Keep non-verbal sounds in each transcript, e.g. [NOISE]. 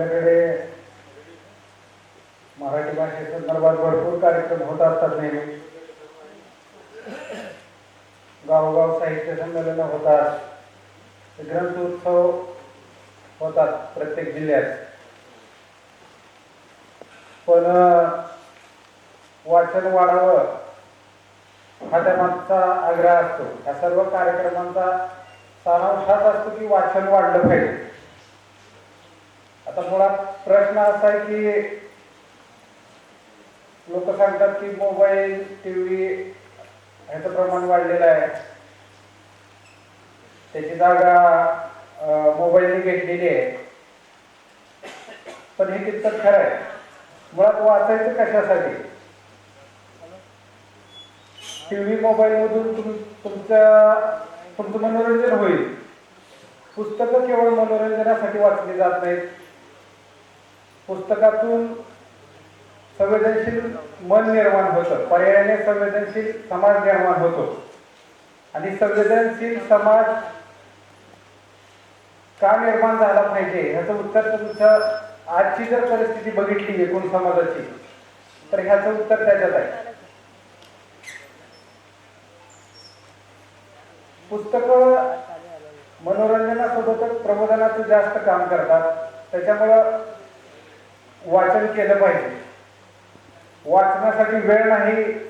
आपल्याकडे मराठी भाषेसंदर्भात भरपूर कार्यक्रम होत असतात नेहमी. गावोगाव साहित्य संमेलन होतात. ग्रंथ उत्सव होतात प्रत्येक जिल्ह्यात. पण वाचन वाढावं हा त्यामागचा आग्रह असतो. या सर्व कार्यक्रमांचा सारांश हाच असतो की वाचन वाढलं पाहिजे. आता मुळात प्रश्न असा आहे की लोक सांगतात की मोबाईल टीव्ही ह्याचं प्रमाण वाढलेलं आहे. त्याची जागा मोबाईलने घेतलेली आहे. पण हे कितपत खरं आहे? मुळात वाचायचं कशासाठी? टीव्ही मोबाईलमधून तुम तुमच्या तुमचं मनोरंजन होईल. पुस्तकं केवळ मनोरंजनासाठी वाचली जात नाहीत. पुस्तकातून संवेदनशील मन निर्माण होतं. पर्यायाने संवेदनशील समाज निर्माण होतो. आणि संवेदनशील समाज का निर्माण झाला पाहिजे? ह्याचं उत्तर तुमचं आजची जर परिस्थिती बघितली एकूण समाजाची तर ह्याचं उत्तर त्याच्यात आहे. पुस्तक मनोरंजनासोबतच प्रबोधनाचं जास्त काम करतात. त्याच्यामुळं वाचन केलं पाहिजे. वाचनासाठी वेळ नाही.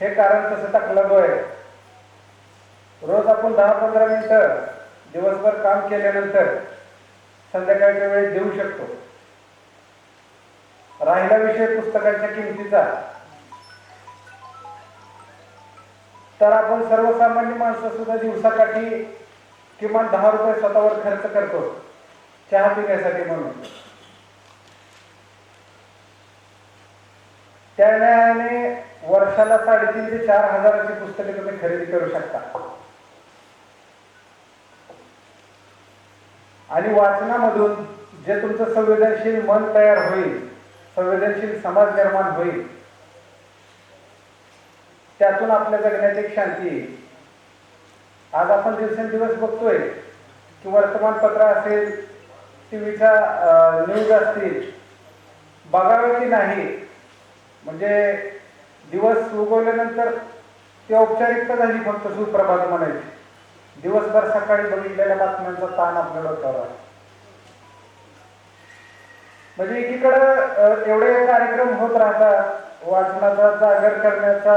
हे कारण तसं टाकलं आहे रोज आपण दहा पंधरा मिनिटं दिवसभर काम केल्यानंतर संध्याकाळच्या वेळेस देऊ शकतो. राहिला विषय पुस्तकांच्या किमतीचा. तर आपण सर्वसामान्य माणसं सुद्धा दिवसाकाठी किमान दहा रुपये स्वतःवर खर्च करतो. चहा पिण्यासाठी म्हणून. त्या न्यायाने वर्षाला साडेतीन ते चार हजाराची पुस्तके तुम्ही खरेदी करू शकता. आणि वाचनामधून जे तुमचं संवेदनशील मन तयार होईल संवेदनशील समाज निर्माण होईल त्यातून आपल्या जगण्यात एक शांती येईल. आज आपण दिवसेंदिवस बघतोय की वर्तमानपत्र असेल टीव्हीच्या न्यूज असतील बघावे की नाही म्हणजे दिवस उगवल्यानंतर ती औपचारिकता झाली फक्त सुप्रभात म्हणायची. दिवसभर सकाळी बघितलेल्या बातम्यांचा ताण आपल्या डोक्यावर म्हणजे एकीकडं एवढे कार्यक्रम होत राहतात वाचनाचा जागर करण्याचा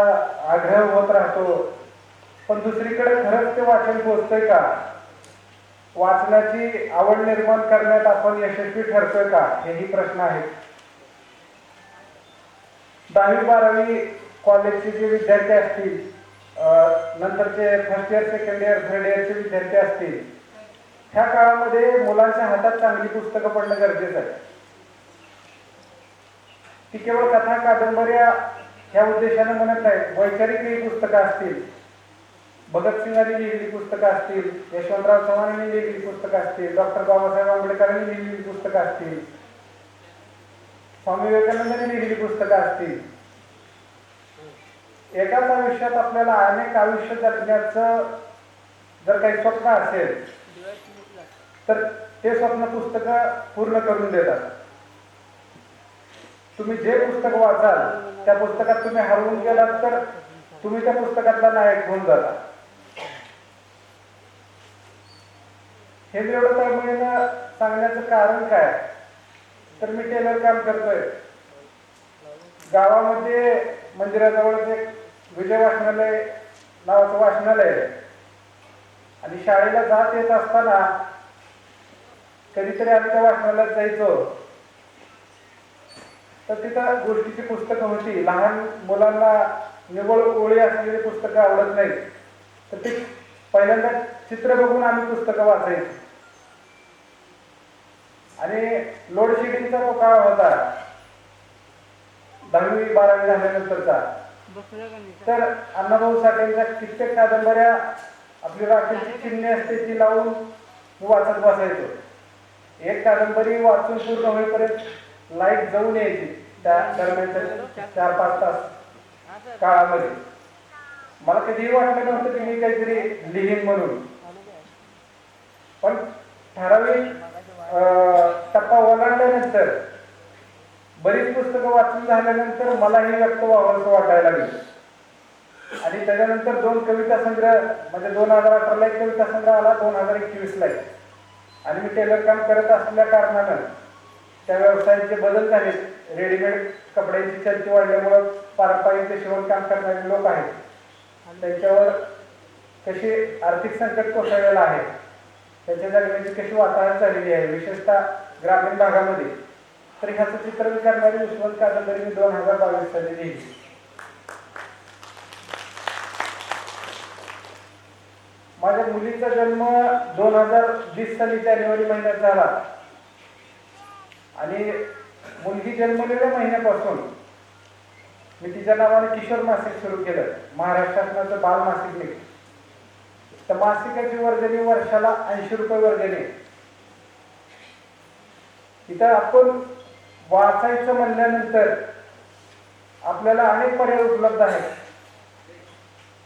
आग्रह होत राहतो पण दुसरीकडे खरंच ते वाचन पोचतंय का? वाचनाची आवड निर्माण करण्यात आपण यशस्वी ठरतोय का? हेही प्रश्न आहेत. दहावी बारावी कॉलेजचे जे विद्यार्थी असतील नंतरचे first year second year third इयरचे विद्यार्थी असतील ह्या काळामध्ये मुलांच्या हातात चांगली पुस्तकं पडणं गरजेचं आहे. ती केवळ कथा कादंबऱ्या ह्या उद्देशाने म्हणत नाही वैचारिक ही पुस्तकं असतील भगतसिंगांनी लिहिलेली पुस्तकं असतील यशवंतराव चव्हाणांनी लिहिलेली पुस्तकं असतील डॉक्टर बाबासाहेब आंबेडकरांनी लिहिलेली पुस्तकं असतील स्वामी विवेकानंदांनी लिहिलेली पुस्तकं असतील. एकाच आयुष्यात आपल्याला अनेक आयुष्य जगण्याचं जर काही स्वप्न असेल तर ते स्वप्न पुस्तकं पूर्ण करून देतात. तुम्ही जे पुस्तक वाचाल त्या पुस्तकात तुम्ही हरवून गेलात तर तुम्ही त्या पुस्तकातला नायक होऊन जाता. हे मी एवढं तळमळीनं सांगण्याचं कारण काय? तर मी टेलर काम करतोय. गावामध्ये मंदिराजवळच एक विजय वाचनालय नावाचं वाचनालय आहे. आणि शाळेला जात येत असताना कधीतरी आम्ही त्या वाचनालयात जायचो. तर तिथं गोष्टीची पुस्तकं होती. लहान मुलांना निवळ ओळी असलेली पुस्तकं आवडत नाही तर ती पहिल्यांदा चित्र बघून आम्ही पुस्तकं वाचायची. आणि लोडशेडिंगचा तो काळ होता. दहावी बारावी झाल्यानंतरचा. तर अण्णाभाऊ साठेंच्या कित्येक कादंबऱ्या आपली राखीची चिन्हे असते ती लावून वाचत बसायचो. एक कादंबरी वाचून पूर्ण होईपर्यंत लाइट जाऊन यायची त्या दरम्यानच्या चार पाच तास काळामध्ये. मला कधीही वाटलं नव्हतं की मी काहीतरी लिहीन म्हणून. पण ठराविक टप्पा ओलांडल्यानंतर बरीच पुस्तकं वाचून झाल्यानंतर मलाही व्यक्त व्हावं वाटायला लागलं. आणि त्याच्यानंतर दोन कविता संग्रह म्हणजे दोन हजार अठराला एक कविता संग्रह आला दोन हजार एकवीसला एक. आणि मी टेलर काम करत असल्या कारणानं त्या व्यवसायाचे बदल झाले. रेडीमेड कपड्यांची चर्ची वाढल्यामुळं पारंपरिक शिवणकाम करणारे लोक आहेत. आणि त्यांच्यावर तसे आर्थिक संकट कोसळलेलं आहे. त्याच्या जगण्याची म्हणजे कशी वातावरण झालेली आहे विशेषतः ग्रामीण भागामध्ये. तर ह्याचं चित्र मी करणारी यशवंत कादंबरी मी दोन हजार बावीस साली लिहिली. माझ्या मुलीचा जन्म दोन हजार वीस साली जानेवारी महिन्यात झाला. आणि मुलगी जन्मलेल्या महिन्यापासून मी तिच्या नावाने किशोर मासिक सुरू केलं. महाराष्ट्र शासनाचं बाल मासिक निघ तर मासिकाची वर्गणी वर्षाला ऐंशी रुपये वर्गणी. इथं आपण वाचायचं म्हणल्यानंतर आपल्याला अनेक पर्याय उपलब्ध आहेत.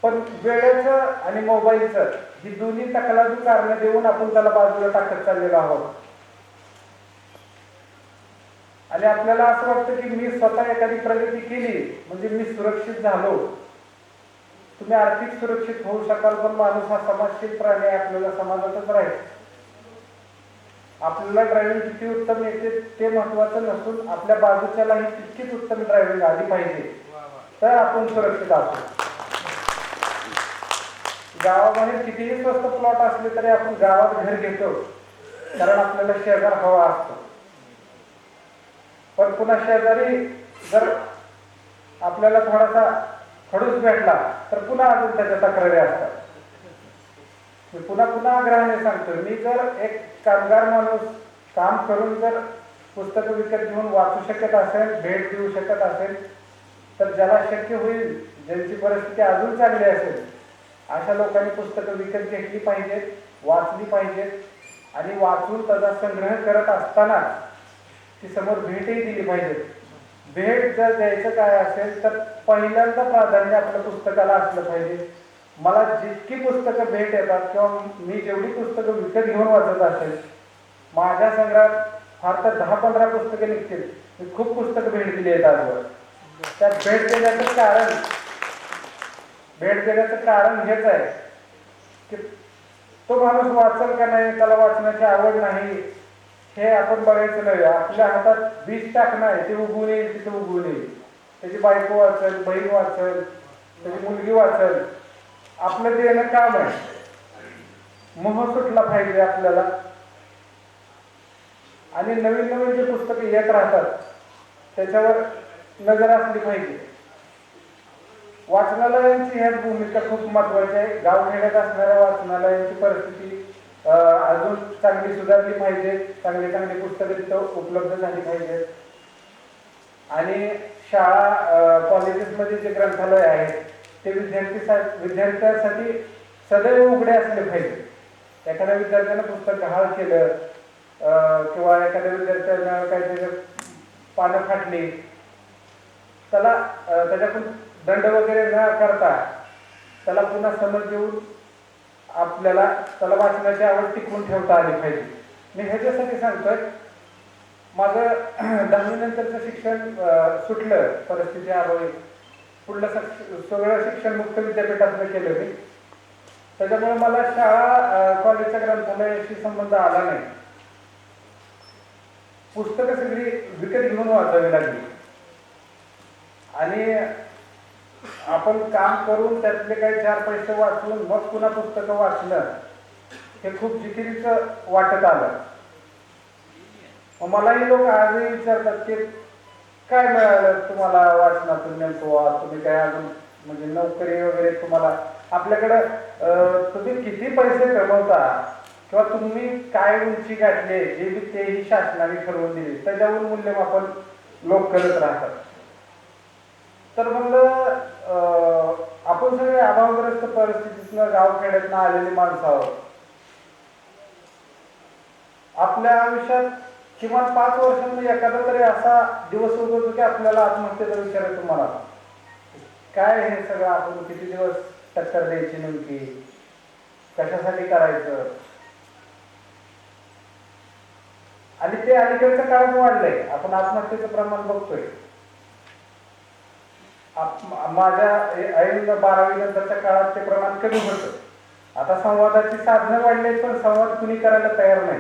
पण वेळेचं आणि मोबाईलचं ही दोन्ही तकलादू कारणं देऊन आपण त्याला बाजूला टाकत चाललेलो आहोत. आणि आपल्याला असं वाटतं की मी स्वतः एखादी प्रगती केली म्हणजे मी सुरक्षित झालो. तुम्ही आर्थिक सुरक्षित होऊ शकाल पण माणूस हा समाजशील प्राणी आपल्याला समाजातच राहील आपल्याला ड्रायव्हिंग किती उत्तम येते ते महत्वाचं नसून आपल्या बाजूच्यालाही तितकीच उत्तम ड्रायव्हिंग आली पाहिजे. तर आपण सुरक्षित असू गावामध्ये कितीही स्वस्त प्लॉट असले तरी आपण गावात घर घेतो कारण आपल्याला शेजार हवा असतो. पण पुन्हा शेजारी जर आपल्याला थोडासा खडूस भेटला तर पुन्हा अजून त्याच्या तक्रारी असतात. मी पुन्हा पुन्हा आग्रहाने सांगतो मी जर एक कामगार माणूस काम करून जर पुस्तकं विकत घेऊन वाचू शकत असेल भेट देऊ शकत असेल तर ज्याला शक्य होईल ज्यांची परिस्थिती अजून चांगली असेल अशा लोकांनी पुस्तकं विकत घेतली पाहिजेत वाचली पाहिजेत आणि वाचून त्याचा संग्रह करत असताना ती समोर भेटही दिली पाहिजे भेट जर द्यायचं काय असेल तर पहिल्यांदा प्राधान्य आपल्या पुस्तकाला असलं पाहिजे. मला जितकी पुस्तकं भेट येतात किंवा मी जेवढी पुस्तकं विकत घेऊन वाचत असेल माझ्या संग्रहात फार तर दहा पंधरा पुस्तके निघतील. मी खूप पुस्तकं भेट दिली आहेत आजवर. त्यात भेट देण्याचं कारण भेट देण्याचं कारण हेच आहे की तो माणूस वाचल का नाही त्याला वाचण्याची आवड नाही हे आपण बघायचं नाही. आपल्या हातात बीज टाकणं आहे ते उगवून येईल तिथे उगवून येईल. त्याची बायको वाचल बहीण वाचल त्याची मुलगी वाचल आपलं देणं काम आहे. मोह सुटला पाहिजे आपल्याला. आणि नवीन नवीन जे पुस्तकं येत राहतात त्याच्यावर नजर असली पाहिजे. वाचनालयांची ह्या भूमिका खूप महत्वाची आहे. गावखेड्यात असणाऱ्या वाचनालयांची परिस्थिती अजून चांगली सुधारली पाहिजे चांगली चांगली पुस्तकं तिथं उपलब्ध झाली पाहिजेत आणि शाळा कॉलेजेसमध्ये जे ग्रंथालय आहेत ते विद्यार्थी विद्यार्थ्यांसाठी सदैव उघडे असले पाहिजे. एखाद्या विद्यार्थ्यानं पुस्तक गहाळ केलं अं, किंवा एखाद्या विद्यार्थ्यानं काहीतरी पानं फाटली त्याला त्याच्यातून दंड वगैरे न करता त्याला पुन्हा समज देऊन आपल्याला त्याला वाचण्याची आवड टिकवून ठेवता आली पाहिजे. मी ह्याच्यासाठी सांगतोय माझं [CLEARS THROAT] दहावीनंतरचं शिक्षण सुटलं परिस्थिती अभावी पुढलं सगळं शिक्षण मुक्त विद्यापीठातलं केलं मी. त्याच्यामुळे मला शाळा कॉलेजच्या ग्रंथालयाशी संबंध आला नाही. पुस्तकं सगळी विकत घेऊन वाचावी लागली. आणि आपण काम करून त्यातले काही चार पैसे वाचून मग पुन्हा पुस्तकं वाचलं हे खूप जिकिरीचं वाटत आलं. मलाही लोक आजही विचारतात की काय मिळालं तुम्हाला वाचनातून नेमकं? तुम्ही काय अजून म्हणजे नोकरी वगैरे तुम्हाला आपल्याकडं अं, तुम्ही किती पैसे कमवता? किंवा तुम्ही काय उंची गाठले जे बी तेही शासनाने ठरवून दिले त्याच्यावरून मूल्यमापन लोक करत राहतात. तर म्हणलं अं, आपण सगळे अभावग्रस्त परिस्थितीतनं गावखेड्यातनं आलेली माणसं. आहोत आपल्या आयुष्यात किमान पाच वर्षांनी एखादा तरी असा दिवस उगवतो की आपल्याला आत्महत्येचा विचार येतो मला काय हे सगळं आपण किती दिवस टक्कर द्यायची नेमकी? कशासाठी करायचं? आणि ते अलीकडच्या काळात वाढलंय. आपण आत्महत्येचं प्रमाण बघतोय. माझ्या ऐन बारावी नंतरच्या काळात ते प्रमाण कमी होतं. आता संवादाची साधनं वाढली पण संवाद कुणी करायला तयार नाही.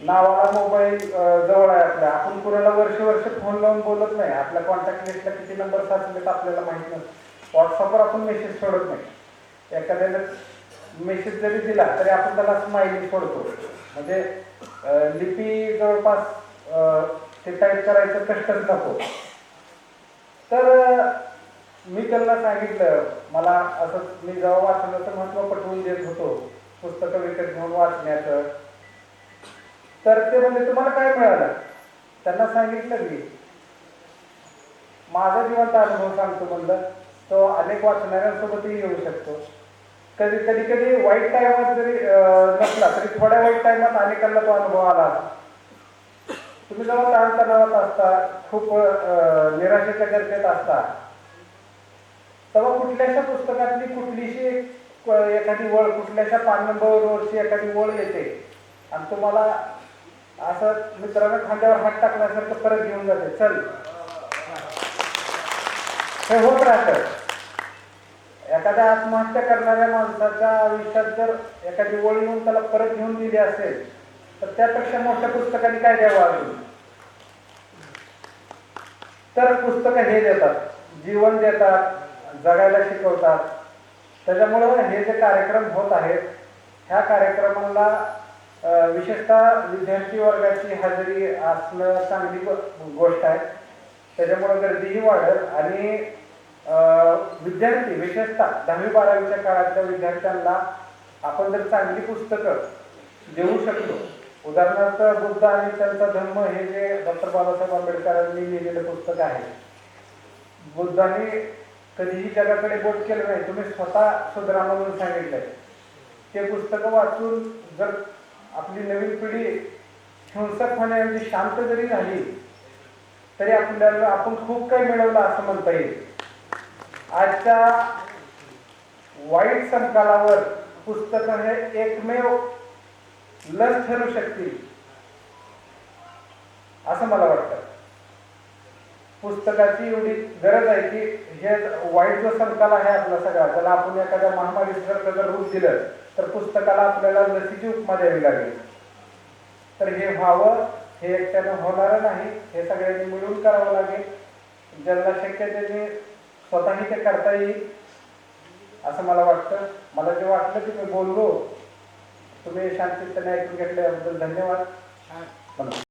नावाला मोबाईल जवळ आहे आपल्या. आपण कुणाला वर्ष वर्ष फोन लावून बोलत नाही. आपल्या कॉन्टॅक्ट लिस्टला किती नंबर साचलेत आपल्याला माहीत नाही व्हॉट्सअपवर आपण मेसेज सोडत नाही. एखाद्याने मेसेज जरी दिला तरी आपण त्याला स्माइली सोडतो. म्हणजे लिपी जवळपास ते टाईप करायचं कष्टच नको. तर मी त्यांना सांगितलं मला असं मी जेव्हा वाचनाचं महत्त्व पटवून देत होतो पुस्तकं विकत घेऊन वाचण्याचं. तर ते म्हणजे तुम्हाला काय मिळालं? त्यांना सांगितलं मी माझा जिवंत अनुभव सांगतो म्हणलं तो अनेक वाचणाऱ्यांसोबतही येऊ शकतो. कधी कधी कधी वाईट टायमात जरी नसला तरी थोड्या वाईट टायमात अनेकांना तो अनुभव आला तुम्ही जेव्हा ताणतणावात असता खूप निराशेच्या गर्तेत असता तेव्हा कुठल्याशा पुस्तकातली कुठलीशी एखादी वळ कुठल्याशा पान नंबरवरची एखादी वळ येते आणि तुम्हाला असं मित्रांना खांद्यावर हात टाकल्यासारखं परत घेऊन जाते. चल. हे होत राहत. एखाद्या आत्महत्या करणाऱ्या माणसाच्या आयुष्यात जर एखादी ओळ येऊन त्याला परत घेऊन दिली असेल तर त्यापेक्षा मोठ्या पुस्तकाने काय द्यावं अजून तर पुस्तकं हे देतात जीवन देतात जगायला शिकवतात. त्याच्यामुळं हे जे कार्यक्रम होत आहेत ह्या कार्यक्रमाला अं, विशेषतः विद्यार्थी वर्गाची हजेरी असणं चांगली गोष्ट आहे. त्याच्यामुळं गर्दीही वाढत आणि अं, विद्यार्थी विशेषतः दहावी बारावीच्या काळातल्या विद्यार्थ्यांना आपण जर चांगली पुस्तकं देऊ शकतो उदाहरणार्थ बुद्ध आणि त्यांचा धर्म हे जे डॉक्टर बाबासाहेब आंबेडकरांनी लिहिलेलं पुस्तक आहे. बुद्धाने कधीही जगाकडे बोट केलं नाही तुम्ही स्वतः सुधरा म्हणून सांगितलंय. ते पुस्तकं वाचून जर आपली नवीन पिढी हिंसक होण्याऐवजी शांत जरी झाली तरी आपल्याला आपण खूप काही मिळवलं असं म्हणता येईल. आजच्या वाईट संकालावर पुस्तकं हे एकमेव लस ठरू शकतील. असं मला वाटतं. पुस्तकाची एवढी गरज आहे की हे वाईट जो संकाल आहे आपला सगळा त्याला आपण एखाद्या महामारीसारखं जर रूप दिलं तर पुस्तकाला आपल्याला लसीची उपमा द्यावी लागेल. तर हे व्हावं हे एकट्यानं होणारं नाही हे सगळ्यांनी मिळून करावं लागेल. ज्यांना शक्य त्यांनी स्वतःही ते करता येईल असं मला वाटतं. मला जे वाटलं की मी बोललो. तुम्ही शांततेने ऐकून घेतल्याबद्दल धन्यवाद.